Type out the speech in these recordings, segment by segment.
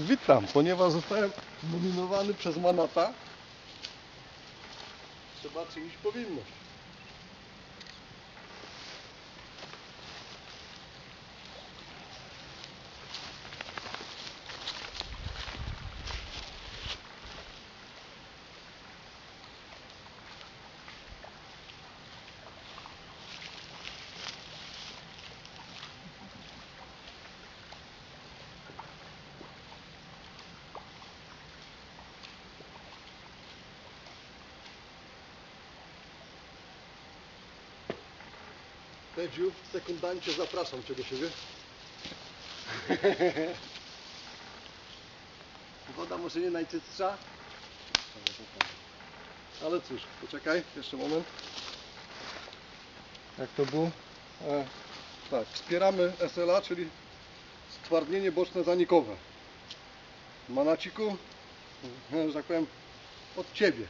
Witam, ponieważ zostałem nominowany przez Manata. Trzeba czynić powinność. Tedziu, sekundancie, zapraszam Cię do siebie. Woda może nie najczystsza. Ale cóż, poczekaj, jeszcze moment. Jak to było? E, tak, wspieramy SLA, czyli stwardnienie boczne zanikowe. Manaciku, że tak powiem, od Ciebie.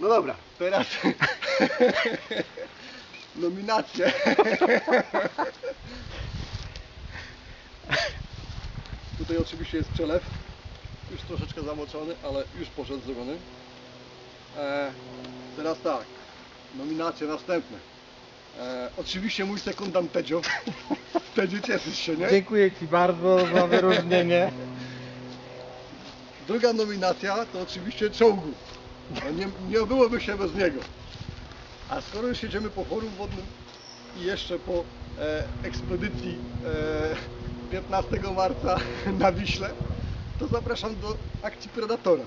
No dobra, teraz nominacje. Tutaj oczywiście jest przelew, już troszeczkę zamoczony, ale już poszedł zrobiony. E, teraz tak, nominacje następne. E, oczywiście mój sekundant Tedzio. Tedzio cieszysz się, nie? Dziękuję Ci bardzo za wyróżnienie. Druga nominacja to oczywiście czołgu. No nie, nie byłoby się bez niego. A skoro już jedziemy po forum wodnym i jeszcze po e, ekspedycji e, 15 marca na Wiśle, to zapraszam do akcji Predatora.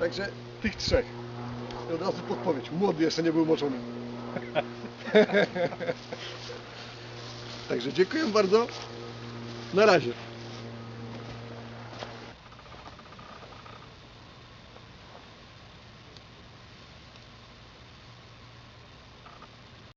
Także tych trzech. I od razu podpowiedź. Młody jeszcze nie był moczony. Także dziękuję bardzo. Na razie.